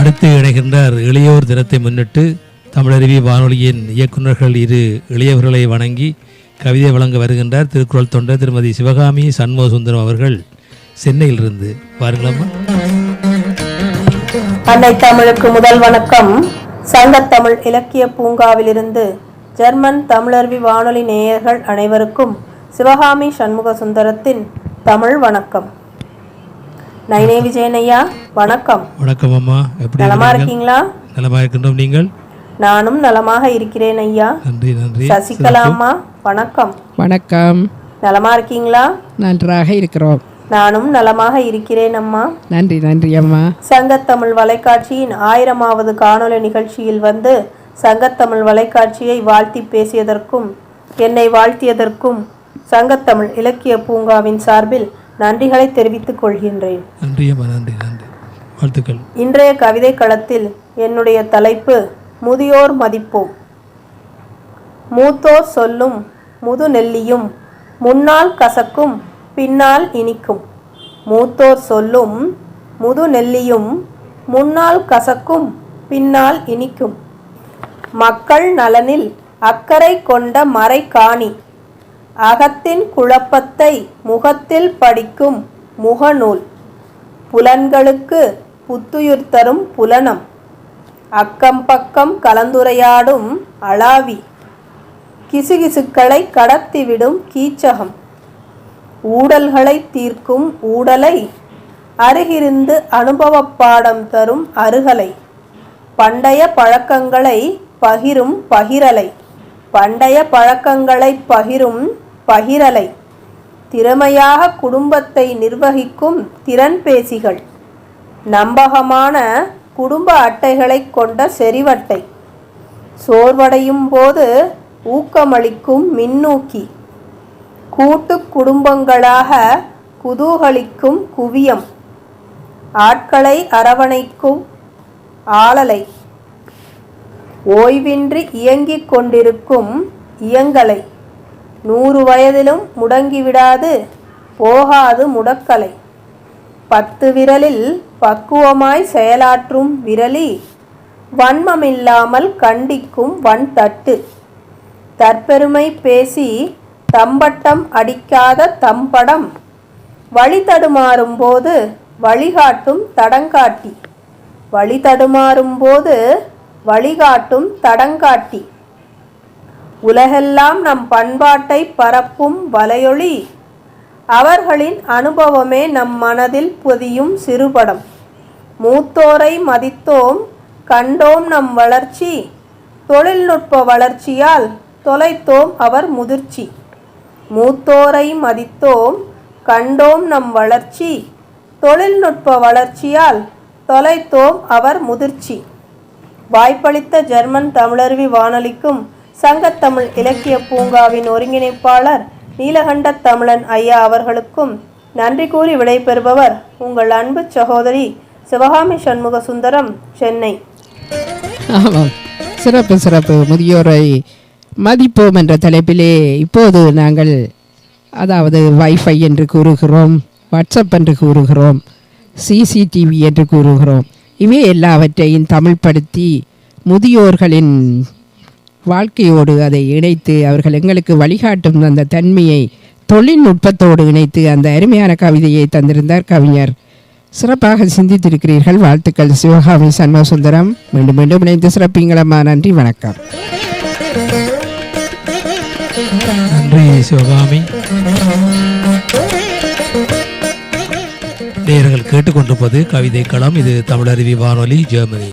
அடுத்து இணைகின்றார் இளையோர் தினத்தை முன்னிட்டு தமிழருவி வானொலியின் இயக்குநர்கள் இரு இளையவர்களை வணங்கி கவிதை வழங்க வருகின்றார் திருக்குறள் தொண்டர் திருமதி சிவகாமி சண்முக சுந்தரம் அவர்கள் சென்னையிலிருந்து. வாருங்களம்மா அன்னை தமிழுக்கு முதல் வணக்கம். சங்கத்தமிழ் இலக்கிய பூங்காவிலிருந்து ஜெர்மன் தமிழருவி வானொலி நேயர்கள் அனைவருக்கும் சிவகாமி சண்முக சுந்தரத்தின் தமிழ் வணக்கம். நைனே விஜயன் ஐயா வணக்கம். வணக்கம் அம்மா. எப்படி நலமா? இருக்கீங்களா? நலமா இருக்கின்றோம் நீங்கள்? நானும் நலமாக இருக்கிறேன் ஐயா. நன்றி நன்றி. சசிகலா அம்மா வணக்கம். வணக்கம். நலமா இருக்கீங்களா? நன்றாக இருக்கிறோம். நானும் நலமாக இருக்கிறேன் அம்மா. நன்றி நன்றி அம்மா. சங்கத்தமிழ் வலைக்காட்சியின் ஆயிரமாவது காணொளி நிகழ்ச்சியில் வந்து சங்கத்தமிழ் வலைக்காட்சியை வாழ்த்தி பேசியதற்கும் என்னை வாழ்த்தியதற்கும் சங்கத்தமிழ் இலக்கிய பூங்காவின் சார்பில் நன்றிகளை தெரிவித்துக் கொள்கின்றேன். நன்றி அம்மா நன்றி நன்றி. வாழ்த்துக்கள். இன்றைய கவிதை களத்தில் என்னுடைய தலைப்பு முதியோர் மதிப்போம். மூத்தோர் சொல்லும் முது நெல்லியும் முன்னால் கசக்கும் பின்னால் இனிக்கும். மூத்தோர் சொல்லும் முது நெல்லியும் முன்னால் கசக்கும் பின்னால் இனிக்கும். மக்கள் நலனில் அக்கறை கொண்ட மறைக்காணி அகத்தின் குழப்பத்தை முகத்தில் படிக்கும் முகநூல். புலன்களுக்கு புத்துயிர் தரும் புலனம். அக்கம் பக்கம் கலந்துரையாடும் அளாவி கிசுகிசுக்களை கடத்திவிடும் கீச்சகம். ஊடல்களை தீர்க்கும் ஊடலை. அருகிருந்து அனுபவப்பாடம் தரும் அருகலை. பண்டைய பழக்கங்களை பகிரும் பகிரலை. பண்டைய பழக்கங்களை பகிரும் பகிரலை. திறமையாக குடும்பத்தை நிர்வகிக்கும் திறன்பேசிகள் நம்பகமான குடும்ப அட்டைகளைக் கொண்ட செறிவட்டை. சோர்வடையும் போது ஊக்கமளிக்கும் மின்னூக்கி. கூட்டு குடும்பங்களாக குதூகலிக்கும் குவியம். ஆட்களை அரவணைக்கும் ஆளலை. ஓய்வின்றி இயங்கிக் கொண்டிருக்கும் இயங்கலை நூறு வயதிலும் முடங்கிவிடாது போகாது முடக்கலை. பத்து விரலில் பக்குவமாய் செயலாற்றும் விரலி வன்மமில்லாமல் கண்டிக்கும் வன் தட்டு தற்பெருமை பேசி தம்பட்டம் அடிக்காத தம்படம் வழி தடுமாறும் போது வழிகாட்டும் தடங்காட்டி. வழி தடுமாறும் போது வழிகாட்டும் தடங்காட்டி. உலகெல்லாம் நம் பண்பாட்டை பரப்பும் வலையொளி. அவர்களின் அனுபவமே நம் மனதில் பொதியும் சிறுபடம். மூத்தோரை மதித்தோம் கண்டோம் நம் வளர்ச்சி. தொழில்நுட்ப வளர்ச்சியால் தொலைத்தோம் அவர் முதிர்ச்சி. மூத்தோரை மதித்தோம் கண்டோம் நம் வளர்ச்சி. தொழில்நுட்ப வளர்ச்சியால் தொலைத்தோம் அவர் முதிர்ச்சி. வாய்ப்பளித்த ஜெர்மன் தமிழருவி வானொலிக்கும் சங்கத்தமிழ் இலக்கிய பூங்காவின் ஒருங்கிணைப்பாளர் நீலகண்ட தமிழன் ஐயா அவர்களுக்கும் நன்றி கூறி விடைபெறுபவர் உங்கள் அன்பு சகோதரி சிவகாமி சண்முக சுந்தரம் சென்னை. ஆமாம். சிறப்பு சிறப்பு. முதியோரை மதிப்போம் என்ற தலைப்பிலே இப்போது நாங்கள் அதாவது வைஃபை என்று கூறுகிறோம் வாட்ஸ்அப் என்று கூறுகிறோம் சிசிடிவி என்று கூறுகிறோம். இவை எல்லாவற்றையும் தமிழ்படுத்தி முதியோர்களின் வாழ்க்கையோடு அதை இணைத்து அவர்கள் எங்களுக்கு வழிகாட்டும் அந்த தன்மையை தொழில்நுட்பத்தோடு இணைத்து அந்த அருமையான கவிதையை தந்திருந்தார் கவிஞர். சிறப்பாக சிந்தித்திருக்கிறீர்கள். வாழ்த்துக்கள். சிவகாமி சண்முகசுந்தரம். மீண்டும் மீண்டும் இணைந்து சிறப்பிங்களம்மா. நன்றி. வணக்கம். நன்றி சிவகாமி. நேயர்கள் கேட்டுக்கொண்டிருப்பது கவிதை களம். இது தமிழருவி வானொலி ஜெர்மனி.